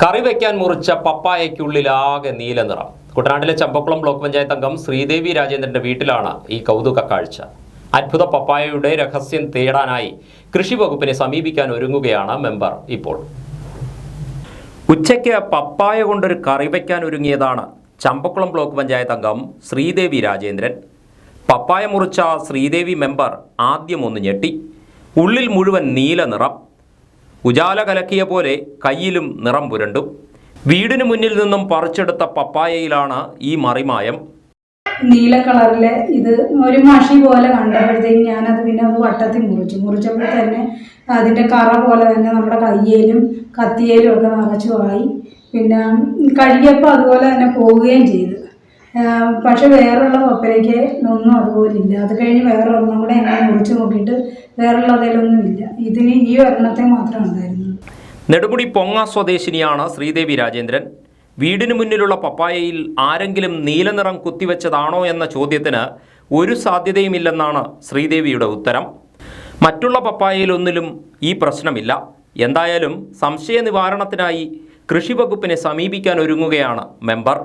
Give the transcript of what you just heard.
കറി വയ്ക്കാൻ മുറിച്ച പപ്പായയ്ക്കുള്ളിലാകെ നീല നിറം. കുട്ടനാട്ടിലെ ചമ്പക്കുളം ബ്ലോക്ക് പഞ്ചായത്ത് അംഗം ശ്രീദേവി രാജേന്ദ്രന്റെ വീട്ടിലാണ് ഈ കൗതുക കാഴ്ച. അത്ഭുത പപ്പായയുടെ രഹസ്യം തേടാനായി കൃഷി വകുപ്പിനെ സമീപിക്കാൻ ഒരുങ്ങുകയാണ് മെമ്പർ ഇപ്പോൾ. ഉച്ചയ്ക്ക് പപ്പായ കൊണ്ടൊരു കറി വയ്ക്കാൻ ഒരുങ്ങിയതാണ് ചമ്പക്കുളം ബ്ലോക്ക് പഞ്ചായത്ത് അംഗം ശ്രീദേവി രാജേന്ദ്രൻ. പപ്പായ മുറിച്ച ശ്രീദേവി മെമ്പർ ആദ്യം ഒന്ന് ഞെട്ടി. ഉള്ളിൽ മുഴുവൻ നീല നിറം. ഉജാല കലക്കിയ പോലെ കയ്യിലും നിറം പുരണ്ടു. വീടിന് മുന്നിൽ നിന്നും പറിച്ചെടുത്ത പപ്പായയിലാണ് ഈ മറിമായം. നീല കളറിലെ ഇത് ഒരു മഷി പോലെ കണ്ടപ്പോഴത്തേക്ക് ഞാനത് പിന്നെ അത് വട്ടത്തിൽ മുറിച്ചു. മുറിച്ചപ്പോൾ തന്നെ അതിന്റെ കറ പോലെ തന്നെ നമ്മുടെ കയ്യേലും കത്തിയേലും ഒക്കെ നിറച്ചു പോയി പിന്നെ കഴുകിയപ്പോൾ അതുപോലെ തന്നെ പോവുകയും ചെയ്തു. പക്ഷെ വേറുള്ള പപ്പരയ്ക്ക് ഒന്നും അതുപോലെ ഇല്ല അത് കഴിഞ്ഞ് വേറെ ഒരെണ്ണം കൂടെ എങ്ങനെ മുറിച്ച് നോക്കിയിട്ട് വേറുള്ളതിലൊന്നും ഇല്ല. ഇതിന് ഈ ഒരെണ്ണത്തെ മാത്രം ഉണ്ടായിരുന്നു. നെടുമുടി പൊങ്ങ സ്വദേശിനിയാണ് ശ്രീദേവി രാജേന്ദ്രൻ. വീടിന് മുന്നിലുള്ള പപ്പായയിൽ ആരെങ്കിലും നീലനിറം കുത്തിവെച്ചതാണോ എന്ന ചോദ്യത്തിന് ഒരു സാധ്യതയുമില്ലെന്നാണ് ശ്രീദേവിയുടെ ഉത്തരം. മറ്റുള്ള പപ്പായയിലൊന്നിലും ഈ പ്രശ്നമില്ല. എന്തായാലും സംശയ നിവാരണത്തിനായി കൃഷി വകുപ്പിനെ സമീപിക്കാൻ ഒരുങ്ങുകയാണ് മെമ്പർ.